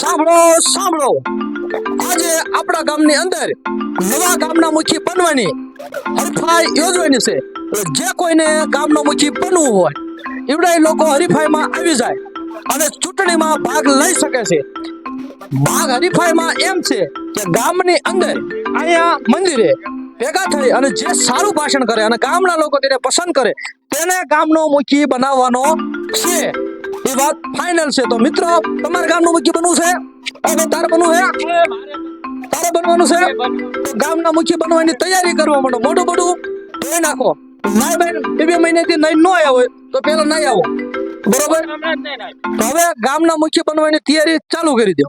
સાંભળો સાંભળો. આજે આપણા ગામની અંદર નવા ગામના મુખી બનવાની હરફાઈ યોજવાની છે. જે કોઈને ગામનો મુખી બનવું હોય, એવડાય લોકો હરીફાઈમાં આવી જાય અને ચૂંટણીમાં ભાગ લઈ શકે છે. ભાગ હરીફાઈમાં એમ છે કે ગામની અંદર અહીંયા મંદિરે ભેગા થઈ અને જે સારું ભાષણ કરે અને ગામના લોકો તેને પસંદ કરે, તેને ગામનો મુખી બનાવવાનો છે. એ વાત ફાઇનલ છે. તો મિત્રો, તમારા ગામનું મુખ્ય બનવું છે? હવે તારે બનવું છે? તારે બનવાનું છે? ગામના મુખ્ય બનવાની તૈયારી કરવા માંડો. મોટું મોટું ધોઈ નાખો. નાય બેન બે બે મહિનાથી નહીં ન આવ્યા તો પેલા નહીં આવો. બરોબર? હવે ગામના મુખ્ય બનવાની તૈયારી ચાલુ કરી દો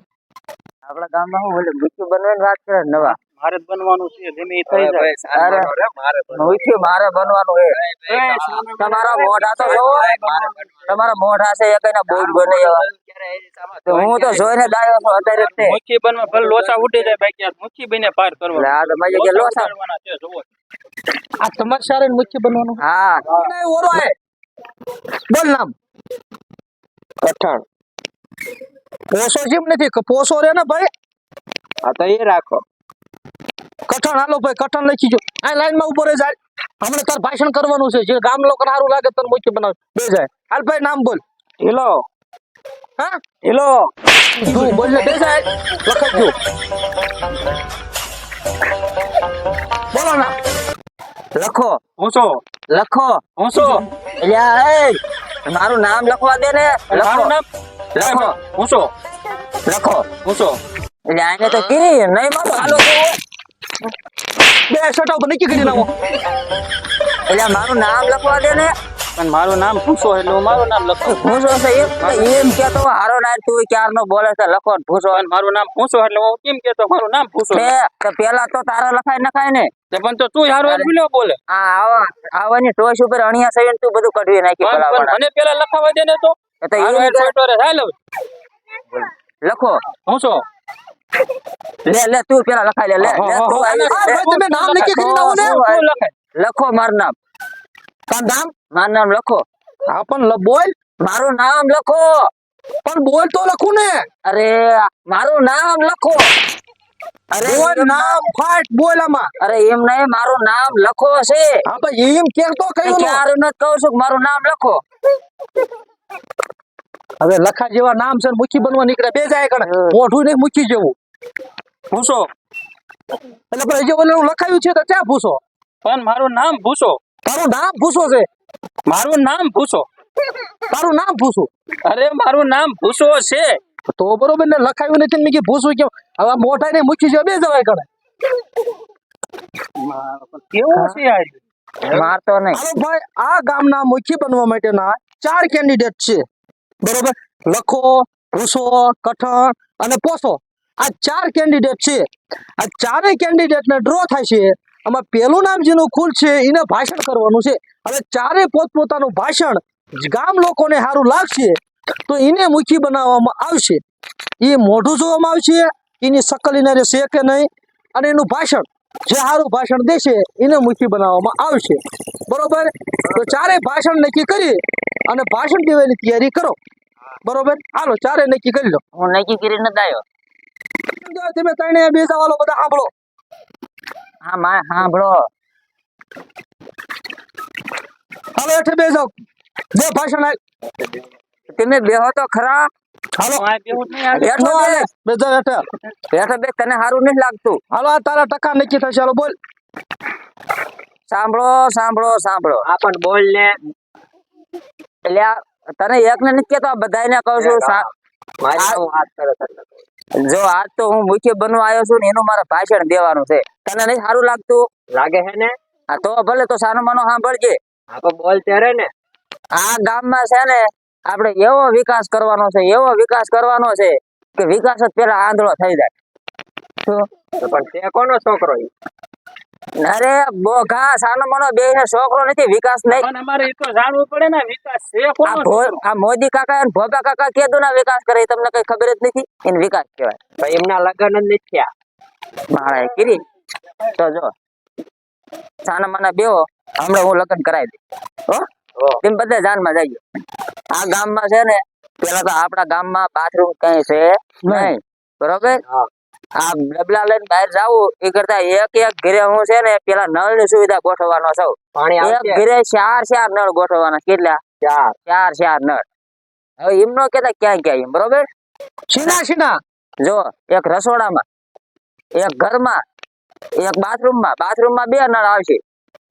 આપણા ગામમાં હું મુખ્ય બનવાની વાત કરે નવા. ભારત બનવાનું છે ધીમે થઈ જાય. મારે બનવાનું છે. તમારા મોઢા તો જો તમારા મોઢા છે એ એના બોલ બને એવા. હું તો જોઈને ડાયો છું અત્યારે તે. મુખી બનવા ભલે લોચા ઉડી જાય બાકી આ મુખી બને પાર એટલે આ તો મજે કે લોચા કરવાના છે જોવો આ તમાર સારે મુખી બનવાનું? હા. નહીં, ઓરો હે? બોલ નામ. કઠણ પોસો જેમ નથી પોસો રે ને ભાઈ? આ તો એ રાખો. કઠણ હાલો ભાઈ કઠણ લખી જો. આ લાઈનમાં ઊભો રહી જાય હમણાં તાર ભાષણ કરવાનું છે. જે ગામ લોકો સારું લાગે તને મુખ્ય બનાવ. બે જાય. હાલ ભાઈ નામ બોલ. હેલો. હા? હેલો. તું બોલને બે જાય. લખજો બોલો ના. લખો. ઊંચો લખો. હું એટલે અલ્યા એ મારું નામ લખવા દે ને. લખો મારું નામ? લખો. ઊંચો લખો. ઊંચો એટલે આને તો કીરી નહીં મારો હાલો બે શર્ટ ઉપર નક્કી કરી નાખો. એટલે મારું નામ લખવા દે ને. પણ મારું નામ ભૂસો એટલે હું મારું નામ લખો. ભૂસો છે એમ? એમ કેતો હારો ના તું ક્યાર નો બોલે છે લખો ભૂસો. અને મારું નામ ભૂસો એટલે હું કેમ કેતો મારું નામ ભૂસો તો પેલા તો તારો લખાય નખાય ને. તે પણ તો તું હારો બોલ્યો બોલે. આ આવા આવવાની ટોચ ઉપર અણિયા સહીને તું બધું કઢવી નાખી પણ મને પેલા લખાવા દે ને તો. તો કે- લખો. ઊંચો લે લે તું પેલા લખાઈ લે લે તમે નામ લખી કરી દો ને. લખો મારું નામ. તાર નામ? મારું નામ લખો. હા પણ બોલ. મારું નામ લખો. પણ બોલ તો લખું ને. અરે મારું નામ લખો. અરે બોલ નામ ફાટ બોલ આમાં. અરે એમ નહીં મારું નામ લખો છે. હા ભાઈ એમ કેમ તો કયું મારું નથી કહું છું મારું નામ લખો. હવે લખા જેવા નામ છે ને મુખી બનવા નીકળે બે જાય કણ. મોઢું નહીં મુખી જેવું. ભૂસો. એટલે પણ જે ઓલું લખાયું છે તો ક્યાં ભૂસો? પણ મારું નામ ભૂસો. તારું નામ ભૂસો છે? મારું નામ ભૂસો. તારું નામ ભૂસો? અરે મારું નામ ભૂસો છે. તો બરોબર ને લખાયું નથી મેં કે ભૂસો કેમ? હવે મોઢા ને મુખી જેવા બે જવાય કણ. કેવું છે યાર મારતો નહીં. ભાઈ આ ગામના મુખી બનવા માટેના ચાર કેન્ડિડેટ છે. બરોબર? લખો ભૂસો કઠણ અને પોસો. આ ચાર કેન્ડિડેટ છે. આ ચારેય કેન્ડિડેટને ડ્રો થાય છે. આમાં પેલું નામ જેનું ખુલ છે, એને ભાષણ કરવાનું છે. હવે ચારેય પોતપોતાનું ભાષણ ગામ લોકોને સારું લાગશે, તો એને મુખી બનાવવામાં આવશે. એ મોઢું જોવામાં આવશે, એની શકલ એને રહેશે કે નહીં, અને એનું ભાષણ જે સારું ભાષણ દેશે એને મુખી બનાવવામાં આવશે. બરોબર? તો ચારે ભાષણ નક્કી કરી અને ભાષણ દેવાની તૈયારી કરો. બરોબર? હાલો ચારે નક્કી કરી લો. હું નક્કી કરી નથી આવ્યો તમે ત્રણે બેસા વાળો બધા સાંભળો. હા માં સાંભળો. હેઠે બેસો બે ભાષણ આય. તમે બેહો તો ખરા. હાલો. નો હેઠે બે તને સારું નથી લાગતું. હાલો આ તારા ટકા નક્કી થશે. હાલો બોલ. સાંભળો સાંભળો સાંભળો. આ પણ બોલ ને. એટલે તને એકને નથી કેતો આ બધાયને કહું છું જો આજ તો હું મુખ્ય બનવા આવ્યો છું ને એનું મારે ભાષણ દેવાનું છે. તને નહીં સારું લાગતું? લાગે છે ને? હા તો ભલે તો સાનો માનો સાંભળજે. આ તો બોલ ત્યારે ને. આ ગામમાં છે ને આપણે એવો વિકાસ કરવાનો છે એવો વિકાસ કરવાનો છે કે વિકાસ જ પેલા આંધળો થઈ જાય? પણ તે કોનો છોકરો અરે બોઘા સાનો બે છોકરો નથી વિકાસ નહીં. અમારે એ તો જાણવું પડે ને વિકાસ છે આ કોનો ભો- આ મોદી કાકા અને ભોપા કાકા કેદું ના વિકાસ કરે તમને કઈ ખબર જ નથી? એને વિકાસ કહેવાય. એમના લગ્ન જ નથી થયા. મારા કીધી. તો જો સાના માના બેહો હમણાં હું લગ્ન કરાવી દઈ હો? તેમ બધા જાનમાં જઈએ. આ ગામમાં છે ને પેલા તો આપણા ગામમાં બાથરૂમ કઈ છે નહીં બરોબર? આ ડબલા લઈને બહાર જાવું એ કરતા એક એક ઘરે હું છે ને પેલા નળની સુવિધા ગોઠવવાનો છું. એક ઘરે ચાર ચાર નળ ગોઠવવાના કેટલા? ચાર. ચાર ચાર નળ. હવે એમનો કેતા ક્યાં ક્યાં એમ બરોબર? સીના સીના જો એક રસોડામાં એક ઘરમાં એક બાથરૂમમાં બાથરૂમમાં બે નળ આવશે.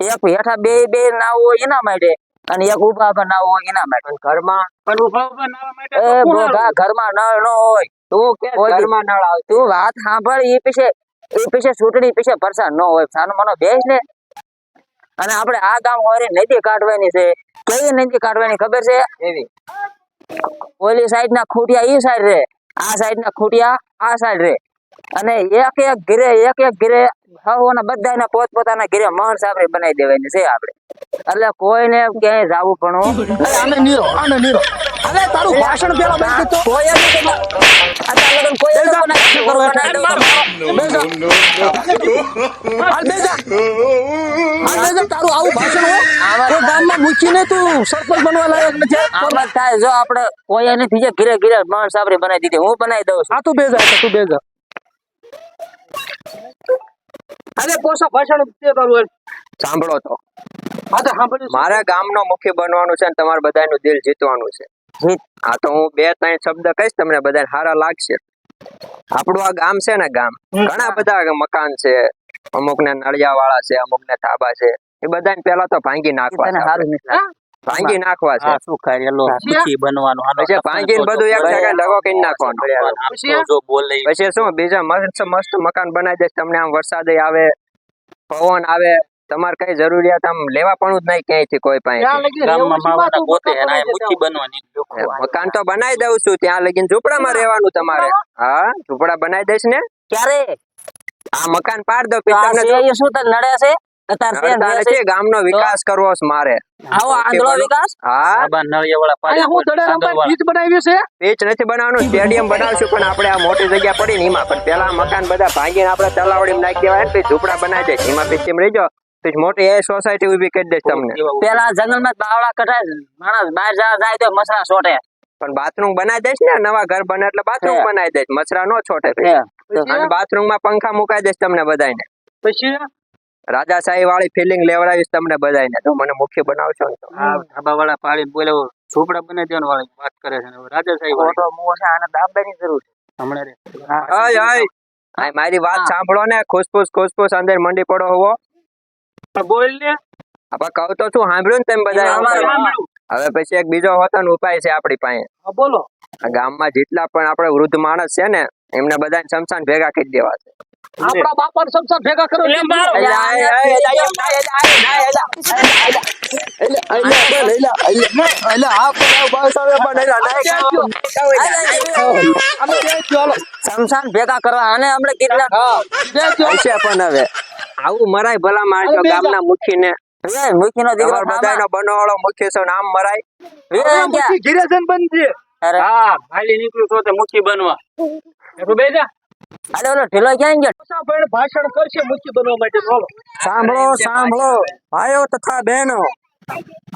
એક હેઠા બે બે નાવ હોય એના માટે. અને એક ઊભા પર નાવ હોય એના માટે. ઘરમાં? પણ ઊભા નાવા માટે એ બોગા ઘરમાં નળ ન હોય. તું કે ઘરમાં નળ આવે તું વાત સાંભળ એ પીછે એ પીછે ચૂંટણી પીછે પરસા ન હોય. સાનો મનો બેસ ને અને આપણે આ ગામ હોય નદી કાઢવાની છે. કઈ નદી કાઢવાની ખબર છે? એવી ઓલી સાઈડ ના ખૂટિયા એ સાઈડ રે. આ સાઈડ ના ખૂટિયા આ સાઈડ રે. અને એક એક ઘરે એક એક ઘરે હવોના બધાને પોત પોતાના ઘરે મહણ સાબરી બનાવી દેવાની છે આપણે. એટલે કોઈને ક્યાંય જાવું પણ આને નીરો આને નીરો. અરે તારું ભાષણ પેલા બંધ તો કોઈ. અત્યારે કોઈ નથી તારું આવું ભાષણ હોય ગામમાં મૂકીને તું સરપંચ બનવા લાયક નથી. આમ થાય જો આપણે કોઈ એને ઘીરે ઘીરે ઘરે મહણ સાબરી બનાવી દીધી. હું બનાવી દઉં છું. આ તું બેજા તું બેજા અરે પોસા ભાષણ તે સાંભળો તો. હા તો સાંભળ્યું. મારા ગામનો મુખ્ય બનવાનું છે ને તમારે બધાનું દિલ જીતવાનું છે. હા તો હું બે ત્રણ શબ્દ કહીશ તમને બધાને સારા લાગશે. આપણું આ ગામ છે ને ગામ ઘણા બધા મકાન છે. અમુક ને નળિયા વાળા છે અમુક ને ધાબા છે. એ બધાને પેલા તો ભાંગી નાખવા ભાંગી નાખવા છે. શું કરેલો પછી બનવાનું. પછી ભાંગીને બધું એક જગ્યાએ લગો કરી નાખવાનું. જો બોલે. પછી શું બીજા મસ્ત મસ્ત મકાન બનાવી દઈશ. તમને આમ વરસાદ આવે પવન આવે તમારે કઈ જરૂરિયાત આમ લેવા પણ જ નહીં ક્યાંયથી કોઈ પાસે મકાન તો બનાવી દઉં છું ત્યાં લગીને ઝૂંપડામાં રહેવાનું તમારે. હા. ઝૂંપડા બનાવી દઈશ ને? ક્યારે? આ મકાન પાડ દો તમને શું તને નડે છે? ગામનો વિકાસ કરવો છે મારે. આવો આંધળો વિકાસ? હા? આબા નળિયા વાળા અહીંયા હું દડે રમવા ગીત બનાવ્યું છે? પીચ નથી બનાવવાનું સ્ટેડિયમ બનાવશું પણ આપણે આ મોટી જગ્યા પડી ને એમાં. પણ પેલા મકાન બધા ભાંગીને આપણે તલાવડી નાખી દેવાય ને ઝૂંપડા બનાવી દઈશ એમાં પછી એમ રહીજો મોટી એ સોસાયટી ઊભી કરી દઈશ તમને. પેલા જંગલમાં બાવળા કઢાય માણસ બહાર જવા જાય તો મસરા છોટે. પણ બાથરૂમ બનાવી દઈશ ને નવા ઘર બને એટલે બાથરૂમ બનાવી દઈશ. મસરા નો છોટે. અને બાથરૂમમાં પંખા મુકાઈ દઈશ તમને બધાને પછી રાજાશાહી વાળી ફિલિંગ લેવડાવીશ તમને બધાને તો મને મુખ્ય બનાવશો ને તો. આ ધાબા વાળા પાડી બોલે ઝૂંપડા બને ત્યાં વાળી. વાત કરે છે ને હવે. રાજા સાહેબ ખોટો મોહ છે આને દાબવાની જરૂર છે. હમણાં રે. હાય હાય. મારી વાત સાંભળો ને. ખુશફુસ ખુશફુસ અંદર મંડી પડો હોવો બોલ ને. આપા કહું તો શું સાંભળ્યું ને તમે બધા હવે પછી એક બીજો વતન ઉપાય છે આપણી પાસે. બોલો. આ ગામમાં જેટલા પણ આપણે વૃદ્ધ માણસ છે ને એમને બધાને શમશાન ભેગા કરી દેવા છે. આપણા બાપાને સંસાર ભેગા કરો. એટલે ભેગા કરવા અને હમણે કેટલા પણ હવે આવું મરાય ભલા માણસો ગામના મુખી ને મુખી નો દીકરો બધાનો બનવાળો મુખી છે નામ મરાય ગિરેશન અરે હા ખાલી નીકળ્યું છો તે મુખી બનવા એટલું બે જા અરે ઓલો ઢીલો ક્યાં ગયો? ભાઈ ભાષણ કરશે મુખ્ય બનવા માટે બોલો. સાંભળો સાંભળો. ભાઈઓ તથા બહેનો.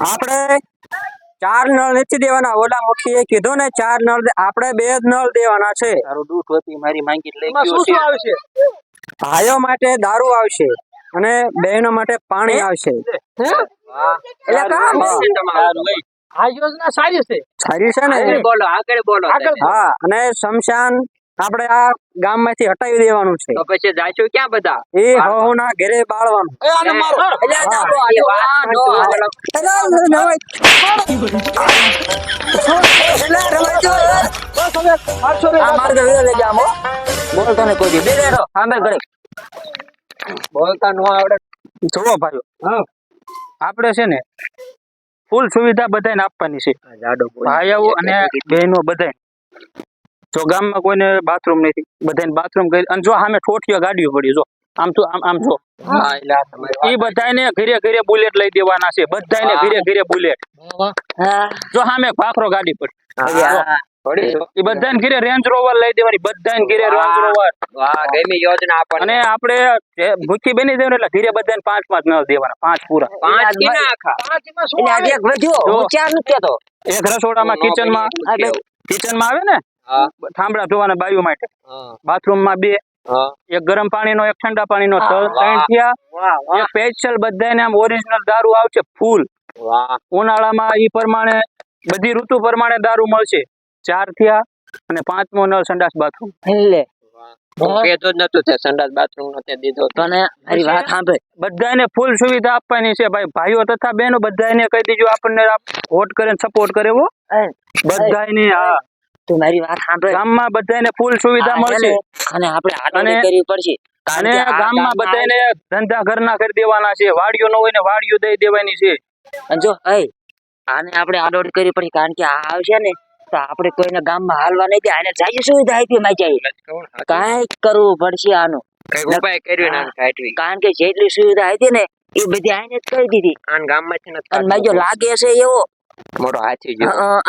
આપણે ચાર નળ નથી દેવાના. ઓલા મુખીએ કીધું ને ચાર નળ આપણે બે જ નળ દેવાના છે. તારું દૂધ હતી મારી માંગી લઈ ગયો શું આવશે? ભાઈઓ માટે દારૂ આવશે અને બહેનો માટે પાણી આવશે. એટલે કામ આ યોજના સારી છે. સારી છે ને? બોલો. આગળ બોલો. હા અને શમશાન આપણે આ ગામમાંથી હટાવી દેવાનું છે. તો પછી જાશું ક્યાં બધા? એ હવના ઘરે બાળવાનું. એ આને મારો. એટલે આ દાબો આલ્યો. આ નો હાલે. એટલે આ નવાઈ. એટલે આ રવાઈ જો. બસ હવે આઠસો ને આ માર્ગ વિરોધ લઈ જામ હો. બોલતો નહીં કોઈ બે બેઠો. સાંભળ બોલતા નો આવડે. જોવો ભાઈઓ. હા. આપણે છે ને ફૂલ સુવિધા બધાને આપવાની છે. ભાઈઓ અને બહેનો બધાને જો ગામમાં કોઈને બાથરૂમ નથી બધાને બાથરૂમ કરી અને જો સામે ઠોઠીઓ ગાડીઓ પડી જો. આમ તો આમ આમ જો. એ બધાને ઘરે ઘરે બુલેટ લઈ દેવાના છે બધાને ઘરે ઘરે બુલેટ હા. જો સામે ભાખરો ગાડી પડી. એ બધાને ઘરે રેન્જ રોવર લઈ દેવાની બધાને ઘરે રેન્જ રોવર ગમી યોજના આપણને. અને આપણે જે બની દેવાનું એટલે ઘરે બધાને પાંચ પાંચ ન દેવાના પાંચ પૂરા. પાંચ કિના આખા? એક વધ્યો. હું ચાર નથી કહેતો. એક રસોડામાં કિચનમાં આ કિચનમાં આવે ને? હા. થાંભલા ધોવાના બાયું માટે. બાથરૂમમાં બે એક ગરમ પાણી નો એક ઠંડા પાણી નો ત્રણ થયા. સ્પેશિયલ બધાને આમ ઓરિજિનલ દારૂ આવશે ફૂલ ઉનાળામાં ઈ પ્રમાણે બધી ઋતુ પ્રમાણે દારૂ મળશે. ચાર થયા અને પાંચમો નળ સંડાસ બાથરૂમ. એટલે. વાહ. કહેતો જ નતું તે સંડાસ બાથરૂમ નો તે દીધો તો. તને મારી વાત સાંભળ. બધાને ફૂલ સુવિધા આપવાની છે ભાઈ. ભાઈઓ તથા બહેનો બધાને કહી દીજો આપણને વોટ કરીને સપોર્ટ કરે બધા બધાને હા. તું મારી વાત સાંભળ. ગામમાં બધાને ફૂલ સુવિધા મળશે. અને આપણે આડોડી કરવી પડશે. અને ગામમાં બધાને ધંધા ઘરના કરી દેવાના છે. વાડીઓ ન હોય ને વાડીઓ દઈ દેવાની છે. અને જો એ આને આપણે આડોડ કરવી પડશે. કારણ કે આ આવશે ને તો આપણે કોઈને ગામમાં હાલવા નહીં દે. આને જાય સુવિધા આપી માં જાય. કાંઈક કરવું પડશે આનું. ઉપાય કર્યો કારણ કે જેટલી સુવિધા હતી ને એ બધી આને જ કરી દીધી. કાઢવું. લાગે છે એવો મોટો હાથી.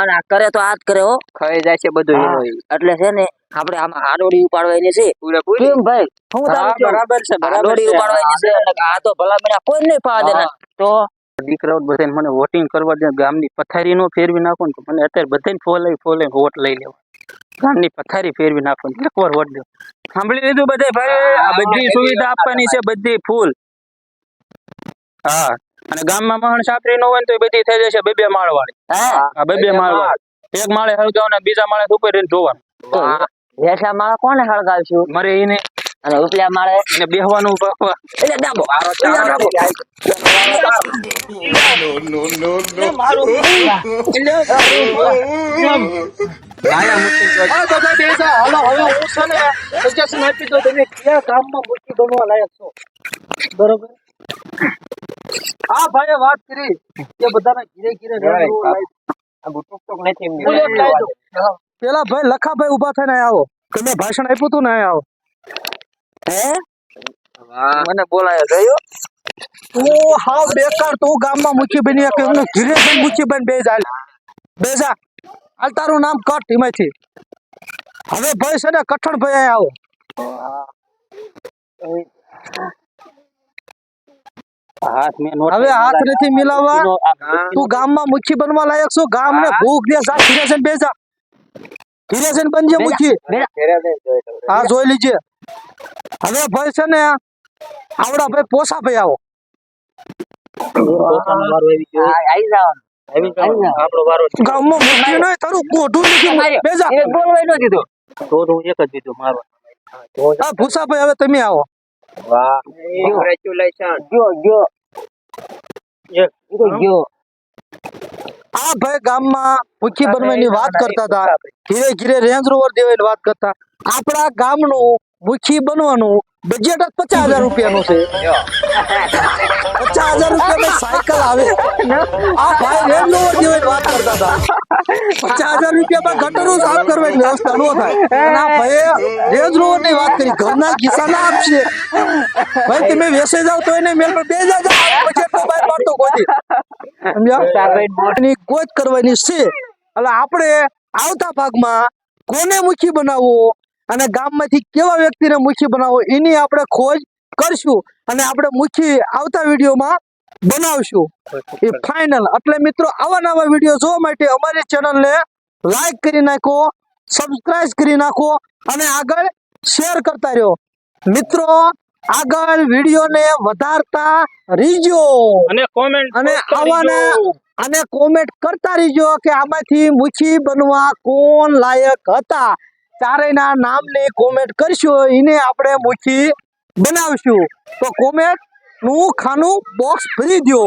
અને આ કરે તો આ જ કરે હો. ખાઈ જાય છે બધું. એટલે છે ને આપણે આમાં હારોડી ઉપાડવાની છે. પૂરેપૂરી કેમ ભાઈ? હું તારું બરાબર છે હારોડી ઉપાડવાની છે આ તો ભલા મને કોઈ નહીં દેના તો? દીકરાઓ બધાને મને વોટિંગ કરવા દે ગામની પથારી નો ફેરવી નાખો ને મને અત્યારે બધાને ફોલાઈ ફોલાઈ વોટ લઈ લેવા. ગામની પથારી ફેરવી નાખો ને એકવાર વોટ દો. સાંભળી લીધું બધે ભાઈ? આ બધી સુવિધા આપવાની છે બધી ફૂલ. હા. અને ગામમાં મહણ સાપરી નો હોય ને તો બધી થઈ જશે બે બે માળ વાળી હા બે બે માળ. વાળી એક માળે હળગાવવાના બીજા માળે ઉપર રહીને ધોવાનું. તો હેઠલા માળે કોને હળગાવશું? મરે એને અને ઉપલા માળે? એને બેહવાનું એટલે ડાબો એટલે ડાબો. આ બધા બેસા હાલો હવે હું છે ને સજેશન આપી દઉં. તમે કયા ગામમાં મૂર્તિ બનવા લાયક છો? બરોબર? આ ભાઈએ વાત કરી. કે બધાના ઘીરે ઘીરે રહેવું લાયક. બુલેટ લાવી દો. પેલા ભાઈ લખાભાઈ ઊભા થઈને અહીંયા આવો. તમે ભાષણ આપ્યું હતું ને અહીંયા આવો. હે? વાહ મને બોલાયો ગયો તું હાવ બેકાર તું ગામમાં મૂકી બની કે એમનું ઘીરે જઈને મૂકી બન બે જાય બે જા હાલ. તારું નામ કટ એમાંથી હવે ભાઈ છે ને કઠણ ભાઈ અહીંયા આવો. હાથ મેં નોટ હવે હાથ નથી મિલાવવા. તું ગામમાં મુખી બનવા લાયક છો? ગામ ને ભૂખ દે જા ઘીરે જઈને ફિરેશન જા ઘીરે જઈને બનજે મુખી. હા જોઈ લીજે. હવે ભાઈ છે ને આવડા ભાઈ પોસા ભાઈ આવો. ગામમાં મુખી નહીં તારું કોઢું નથી બે બોલવાય ન દીધો તો તો હું એક જ દીધું મારો. હા ભૂસા ભાઈ હવે તમે આવો. વાહ. તો ગયો આ ભાઈ ગામમાં મુખી બનવાની વાત કરતા હતા. ધીરે ધીરે રેન્જ રોવર દેવાની વાત કરતા. આપણા ગામનું મુખી બનવાનું બજેટ જ પચાસ હજાર રૂપિયાનું છે. પચાસ હજાર રૂપિયા સાયકલ આવે. આ ભાઈ રેન્જ નો દેવાની વાત કરતા હતા. પચાસ હજાર રૂપિયામાં ગટરો સાફ કરવાની વ્યવસ્થા નો થાય. આ ભાઈ રેન્જ રોવરની વાત કરી. ઘરના ખિસ્સા ના આપશે ભાઈ, તમે વેસે જાવ તો એને મેલ પર બે જાવ બજેટ નો બહાર પાડતો કોઈ. સમજ્યા? કોઈ કરવાની છે. એટલે આપણે આવતા ભાગમાં કોને મુખી બનાવવો અને ગામમાંથી કેવા વ્યક્તિને મુખી બનાવવો, એની આપણે ખોજ કરશું અને આપણે મુખી આવતા વિડીયોમાં બનાવશું. એ ફાઇનલ એટલે મિત્રો આવા નવા વીડિયો જોવા માટે અમારી ચેનલને લાઈક કરી નાખો સબસ્ક્રાઇબ કરી નાખો અને આગળ શેર કરતા રહ્યો. મિત્રો આગળ વિડીયોને વધારતા રીજો અને કોમેન્ટ અને આવાના અને કોમેન્ટ કરતા રહીજો કે આમાંથી મુખી બનવા કોણ લાયક હતા. ચારેયના નામની કોમેન્ટ કરશો. એને આપણે મુખી બનાવશું. તો કોમેન્ટનું ખાનું બોક્સ ભરી દો